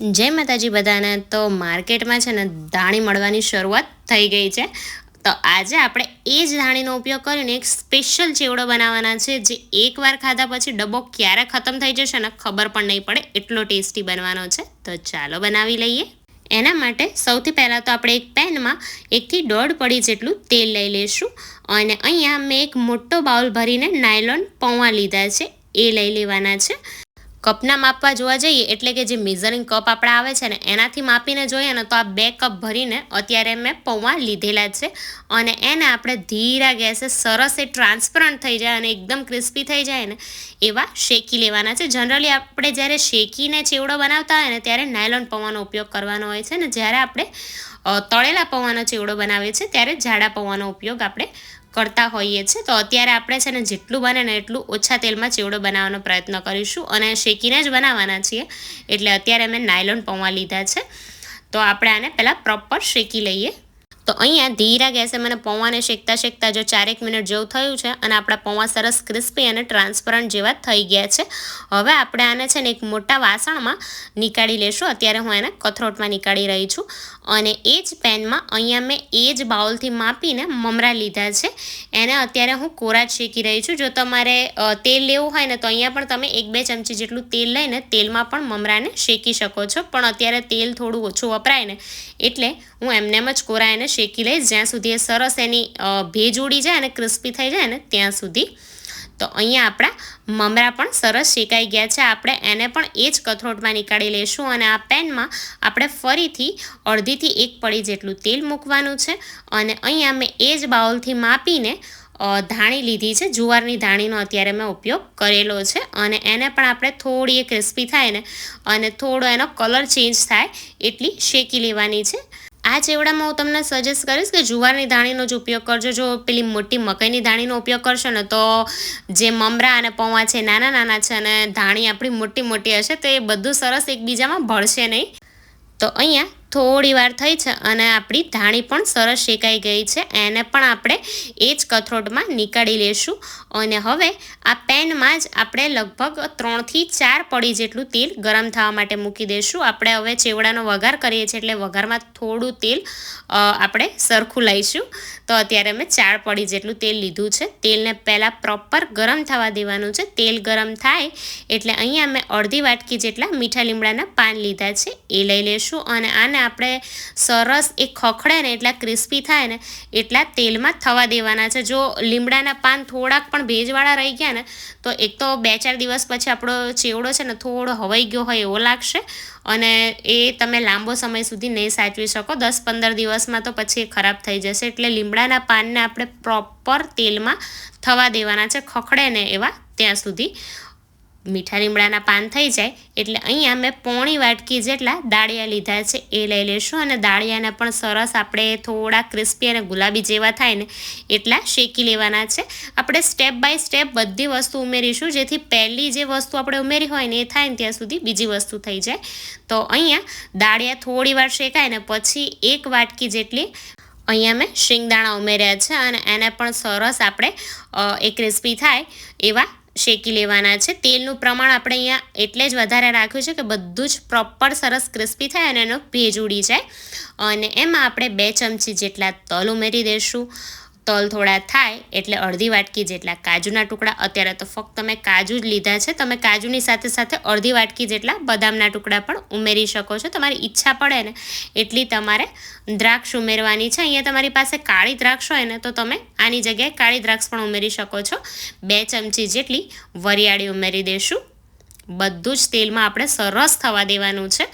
જય માતાજી બધાને. તો માર્કેટમાં છે ને ધાણી મળવાની શરૂઆત થઈ ગઈ છે. તો આજે આપણે એ જ ધાણીનો ઉપયોગ કરીને એક સ્પેશિયલ ચેવડો બનાવવાના છે, જે એકવાર ખાધા પછી ડબ્બો ક્યારે ખતમ થઈ જશે ને ખબર પણ નહીં પડે, એટલો ટેસ્ટી બનવાનો છે. તો ચાલો બનાવી લઈએ. એના માટે સૌથી પહેલાં તો આપણે એક પેનમાં એકથી દોઢ પડી જેટલું તેલ લઈ લઈશું. અને અહીંયા મેં એક મોટો બાઉલ ભરીને નાયલોન પૌવા લીધા છે, એ લઈ લેવાના છે. કપના માપવા જોવા જઈએ, એટલે કે જે મેઝરિંગ કપ આપણા આવે છે ને, એનાથી માપીને જોઈએ ને, તો આ બે કપ ભરીને અત્યારે મેં પૌવા લીધેલા છે. અને એને આપણે ધીરા ગેસે સરસ એ ટ્રાન્સપરન્ટ થઈ જાય અને એકદમ ક્રિસ્પી થઈ જાય ને, એવા શેકી લેવાના છે. જનરલી આપણે જ્યારે શેકીને ચેવડો બનાવતા હોય ને, ત્યારે નાયલોન પૌવાનો ઉપયોગ કરવાનો હોય છે ને, જ્યારે આપણે તળેલા પૌવાનો ચેવડો બનાવીએ છીએ, ત્યારે જાડા પૌવાનો ઉપયોગ આપણે કરતા હોઈએ છીએ તો અત્યારે આપણે છે ને જેટલું બને ને એટલું ઓછા તેલમાં ચેવડો બનાવવાનો પ્રયત્ન કરીશું અને શેકીને જ બનાવવાના છીએ. એટલે અત્યારે મેં નાયલોન પૌવા લીધા છે. તો આપણે આને પહેલાં પ્રોપર શેકી લઈએ. તો અહીંયા ધીરા ગેસે મને પૌવાને શેકતા શેકતા જો ચારેક મિનિટ જેવું થયું છે અને આપણા પૌવા સરસ ક્રિસ્પી અને ટ્રાન્સપરન્ટ જેવા થઈ ગયા છે. હવે આપણે આને છે ને એક મોટા વાસણમાં નીકાળી લેશું. અત્યારે હું એને કથરોટમાં નીકાળી રહી છું. અને એ જ પેનમાં અહીંયા મેં એ જ બાઉલથી માપીને મમરા લીધા છે. એને અત્યારે હું કોરા શેકી રહી છું. જો તમારે તેલ લેવું હોય ને તો અહીંયા પણ તમે એક બે ચમચી જેટલું તેલ લઈને તેલમાં પણ મમરાને શેકી શકો છો. પણ અત્યારે તેલ થોડું ઓછું વપરાય ને એટલે હું એમનેમ જ કોરા એને શેકી લઈશ જ્યાં સુધી એ સરસ એની ભેજ ઉડી જાય અને ક્રિસ્પી થઈ જાય ને ત્યાં સુધી. તો અહીંયા આપણા મમરા પણ સરસ શેકાઈ ગયા છે. આપણે એને પણ એ જ કથરોટમાં નીકાળી લઈશું અને આ પેનમાં આપણે ફરીથી અડધીથી એક પડી જેટલું તેલ મૂકવાનું છે અને અહીંયા મેં એ જ બાઉલથી માપીને ધાણી લીધી છે. જુવારની ધાણીનો અત્યારે મેં ઉપયોગ કરેલો છે અને એને પણ આપણે થોડી એ ક્રિસ્પી થાય ને અને થોડો એનો કલર ચેન્જ થાય એટલી શેકી લેવાની છે. આ ચેવડામાં હું તમને સજેસ્ટ કરીશ કે જુવારની ધાણીનો જ ઉપયોગ કરજો. જો પેલી મોટી મકાઈની ધાણીનો ઉપયોગ કરશો ને તો જે મમરા અને પૌવા છે, નાના નાના છે અને ધાણી આપણી મોટી મોટી હશે, તો એ બધું સરસ એકબીજામાં ભળશે નહીં. તો અહીંયા થોડી વાર થઈ છે અને આપણી ધાણી પણ સરસ શેકાઈ ગઈ છે. એને પણ આપણે એ જ કથરોટમાં નીકાળી લેશું. અને હવે આ પેનમાં જ આપણે લગભગ ત્રણથી ચાર પડી જેટલું તેલ ગરમ થવા માટે મૂકી દઈશું આપણે હવે ચેવડાનો વઘાર કરીએ છીએ એટલે વઘારમાં થોડું તેલ આપણે સરખું લઈશું. તો અત્યારે મેં ચાર પડી જેટલું તેલ લીધું છે. તેલને પહેલાં પ્રોપર ગરમ થવા દેવાનું છે. તેલ ગરમ થાય એટલે અહીંયા મેં અડધી વાટકી જેટલા મીઠા લીમડાના પાન લીધા છે. એ લઈ લેશું અને આને આપણે સરસ એ ખખડે ને એટલા ક્રિસ્પી થાય ને એટલા તેલમાં થવા દેવાના છે. જો લીમડાના પાન થોડાક પણ ભેજવાળા રહી ગયા ને, તો એક તો બે ચાર દિવસ પછી આપણો ચેવડો છે ને થોડો હવાઈ ગયો હોય એવો લાગશે અને એ તમે લાંબો સમય સુધી નહીં સાચવી શકો. દસ પંદર દિવસમાં તો પછી એ ખરાબ થઈ જશે. એટલે લીમડાના પાનને આપણે પ્રોપર તેલમાં થવા દેવાના છે, ખખડે ને એવા ત્યાં સુધી. મીઠા લીમડાના પાન થઈ જાય એટલે અહીંયા મેં પોણી વાટકી જેટલા દાળિયા લીધા છે એ લઈ લઈશું અને દાળિયાને પણ સરસ આપણે થોડા ક્રિસ્પી અને ગુલાબી જેવા થાય ને એટલા શેકી લેવાના છે. આપણે સ્ટેપ બાય સ્ટેપ બધી વસ્તુ ઉમેરીશું, જેથી પહેલી જે વસ્તુ આપણે ઉમેરી હોય ને એ થાય ને ત્યાં સુધી બીજી વસ્તુ થઈ જાય. તો અહીંયા દાળિયા થોડી વાર શેકાય ને પછી એક વાટકી જેટલી અહીંયા મેં શિંગદાણા ઉમેર્યા છે અને એને પણ સરસ આપણે એ ક્રિસ્પી થાય એવા શેકી લેવાના છે. તેલનું પ્રમાણ આપણે અહીંયા એટલે જ વધારે રાખ્યું છે કે બધું જ પ્રોપર સરસ ક્રિસ્પી થાય અને એનો ભેજ ઉડી જાય. અને એમાં આપણે બે ચમચી જેટલા તલ ઉમેરી દઈશું તલ થોડા થાય એટલે અડધી વાટકી જેટલા કાજુના ટુકડા. અત્યારે તો ફક્ત મેં કાજુ જ લીધા છે. તમે કાજુની સાથે સાથે અડધી વાટકી જેટલા બદામના ટુકડા પણ ઉમેરી શકો છો. તમારી ઈચ્છા પડે ને એટલી તમારે દ્રાક્ષ ઉમેરવાની છે. અહીંયા તમારી પાસે કાળી દ્રાક્ષ હોય ને તો તમે આની જગ્યાએ કાળી દ્રાક્ષ પણ ઉમેરી શકો છો. બે ચમચી જેટલી વરિયાળી ઉમેરી દઈશું બધું જ તેલમાં આપણે સરસ થવા દેવાનું છે.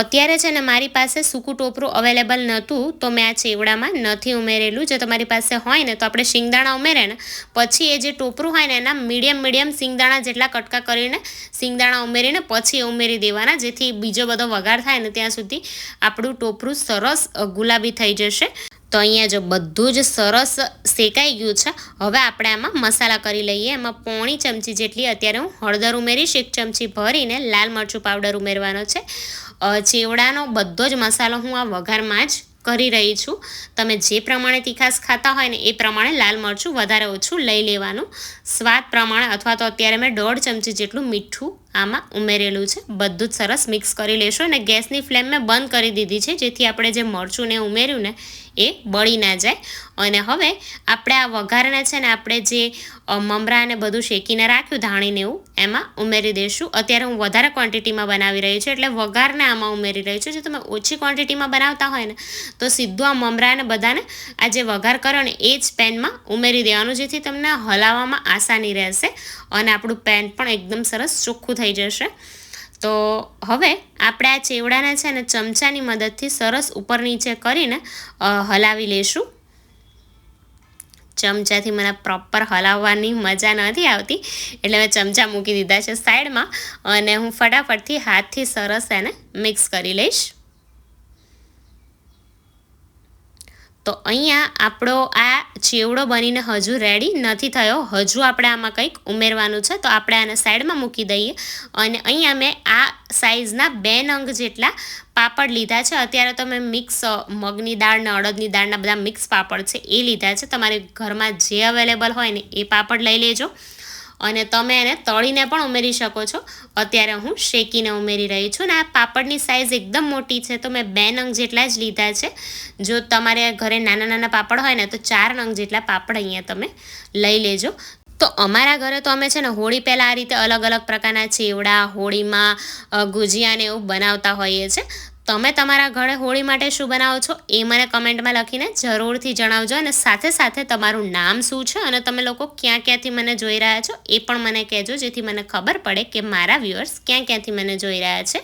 અત્યારે છે ને મારી પાસે સૂકું ટોપરું અવેલેબલ નહોતું, તો મેં આ ચેવડામાં નથી ઉમેરેલું. જો તમારી પાસે હોય ને તો આપણે શિંગદાણા ઉમેરે ને, પછી એ જે ટોપરું હોય ને એના મીડિયમ મીડિયમ શિંગદાણા જેટલા કટકા કરીને શિંગદાણા ઉમેરીને પછી ઉમેરી દેવાના, જેથી બીજો બધો વઘાર થાય ને ત્યાં સુધી આપણું ટોપરું સરસ ગુલાબી થઈ જશે. તો અહીંયા જો બધું જ સરસ શેકાઈ ગયું છે, હવે આપણે આમાં મસાલા કરી લઈએ. એમાં પોણી ચમચી જેટલી અત્યારે હું હળદર ઉમેરીશ, એક ચમચી ભરીને લાલ મરચું પાવડર ઉમેરવાનો છે. ચેવડાનો બધો જ મસાલો હું આ વઘારમાં જ કરી રહી છું. તમે જે પ્રમાણે તીખાસ ખાતા હોય ને એ પ્રમાણે લાલ મરચું વધારે ઓછું લઈ લેવાનું. સ્વાદ પ્રમાણે અથવા તો અત્યારે મેં દોઢ ચમચી જેટલું મીઠું આમાં ઉમેરેલું છે. બધું જ સરસ મિક્સ કરી લેશું અને ગેસની ફ્લેમ મેં બંધ કરી દીધી છે. જેથી આપણે જે મરચું ને ઉમેર્યું ને એ બળી ના જાય. અને હવે આપણે આ વઘારને છે ને આપણે જે મમરાને બધું શેકીને રાખ્યું, ધાણીને એવું, એમાં ઉમેરી દઈશું. અત્યારે હું વધારે ક્વોન્ટિટીમાં બનાવી રહી છું, એટલે વઘારને આમાં ઉમેરી રહી છું. જો તમે ઓછી ક્વોન્ટિટીમાં બનાવતા હોય ને, તો સીધું આ મમરા અને બધાને આ જે વઘાર કરો ને, એ જ પેનમાં ઉમેરી દેવાનું, જેથી તમને હલાવવામાં આસાની રહેશે અને આપણું પેન પણ એકદમ સરસ ચોખ્ખું થઈ જશે. તો હવે આપણે આ ચેવડાને છે ને ચમચાની મદદથી સરસ ઉપર નીચે કરીને હલાવી લેશું. ચમચાથી મને પ્રોપર હલાવવાની મજા નથી આવતી. એટલે મેં ચમચા મૂકી દીધા છે સાઈડમાં અને હું ફટાફટથી હાથથી સરસ એને મિક્સ કરી લઈશ. તો અહીંયા આપણો આ ચેવડો બનીને હજુ રેડી નથી થયો. હજુ આપણે આમાં કંઈક ઉમેરવાનું છે. તો આપણે આને સાઈડમાં મૂકી દઈએ. અને અહીંયા મેં આ સાઇઝના બે નંગ જેટલા પાપડ લીધા છે. અત્યારે તો મેં મિક્સ મગની દાળના અડદની દાળના બધા મિક્સ પાપડ છે એ લીધા છે. તમારે ઘરમાં જે અવેલેબલ હોય ને એ પાપડ લઈ લેજો. અને તમે એને તળીને પણ ઉમેરી શકો છો. અત્યારે હું શેકીને ઉમેરી રહી છું ને આ પાપડની સાઇઝ એકદમ મોટી છે, તો મેં બે નંગ જેટલા જ લીધા છે. જો તમારે ઘરે નાના નાના પાપડ હોય ને, તો ચાર નંગ જેટલા પાપડ અહીંયા તમે લઈ લેજો. તો અમારા ઘરે તો અમે છે ને, હોળી પહેલાં આ રીતે અલગ અલગ પ્રકારના ચેવડા, હોળીમાં ગુજિયાને એવું બનાવતા હોઈએ છીએ તમે તમારા ઘરે હોળી માટે શું બનાવો છો એ મને કમેન્ટમાં લખીને જરૂરથી જણાવજો અને સાથે સાથે તમારું નામ શું છે અને તમે લોકો ક્યાં ક્યાંથી મને જોઈ રહ્યા છો એ પણ મને કહેજો, જેથી મને ખબર પડે કે મારા વ્યુઅર્સ ક્યાં ક્યાંથી મને જોઈ રહ્યા છે.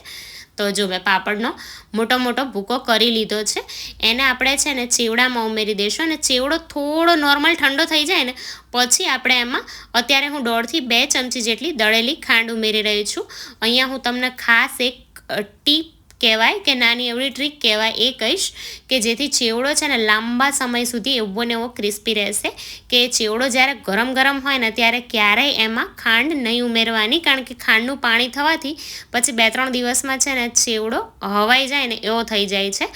તો જો મેં પાપડનો મોટો મોટો ભૂકો કરી લીધો છે, એને આપણે છે ને ચેવડામાં ઉમેરી દઈશું અને ચેવડો થોડો નોર્મલ ઠંડો થઈ જાય ને પછી આપણે એમાં અત્યારે હું દોઢથી બે ચમચી જેટલી દળેલી ખાંડ ઉમેરી રહી છું. અહીંયા હું તમને ખાસ એક ટીપ કહેવાય કે નાની એવડી ટ્રીક કહેવાય એ કહીશ કે જેથી ચેવડો છે ને લાંબા સમય સુધી એવો ને એવો ક્રિસ્પી રહેશે કે ચેવડો જ્યારે ગરમ ગરમ હોય ને ત્યારે ક્યારેય એમાં ખાંડ નહીં ઉમેરવાની કારણ કે ખાંડનું પાણી થવાથી પછી બે ત્રણ દિવસમાં છે ને ચેવડો હવાઈ જાય ને એવો થઈ જાય છે.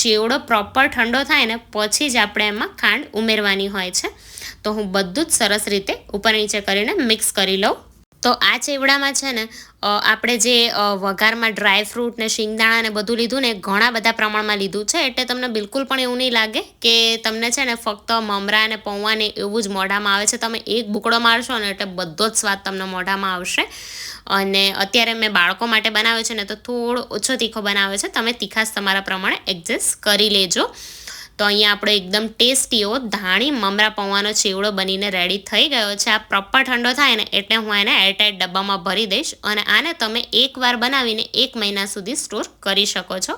ચેવડો પ્રોપર ઠંડો થાય ને પછી જ આપણે એમાં ખાંડ ઉમેરવાની હોય છે. તો હું બધું જ સરસ રીતે ઉપર નીચે કરીને મિક્સ કરી લઉં. તો આ ચેવડામાં છે ને આપણે જે વઘારમાં ડ્રાય ફ્રૂટ ને શિંગદાણા ને બધું લીધું ને ઘણા બધા પ્રમાણમાં લીધું છે, એટલે તમને બિલકુલ પણ એવું નહીં લાગે કે તમને છે ને ફક્ત મમરા ને પૌવા ને એવું જ મોઢામાં આવે છે. તમે એક બુકડો મારશો ને એટલે બધો જ સ્વાદ તમને મોઢામાં આવશે. અને અત્યારે મેં બાળકો માટે બનાવ્યો છે ને તો થોડો ઓછો તીખો બનાવ્યો છે. તમે તીખાશ તમારા પ્રમાણે એડજસ્ટ કરી લેજો. તો અહીંયા આપણો એકદમ ટેસ્ટી એવો ધાણી મમરા પૌવાનો ચેવડો બનીને રેડી થઈ ગયો છે. આ પ્રોપર ઠંડો થાય ને એટલે હું એને એરટાઈટ ડબ્બામાં ભરી દઈશ અને આને તમે એકવાર બનાવીને એક મહિના સુધી સ્ટોર કરી શકો છો.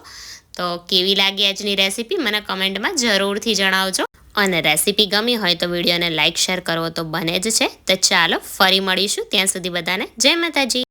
તો કેવી લાગી આજની રેસીપી મને કમેન્ટમાં જરૂરથી જણાવજો. અને રેસીપી ગમી હોય તો વિડીયોને લાઇક શેર કરવો તો બને જ છે. તો ચાલો ફરી મળીશું. ત્યાં સુધી બધાને જય માતાજી.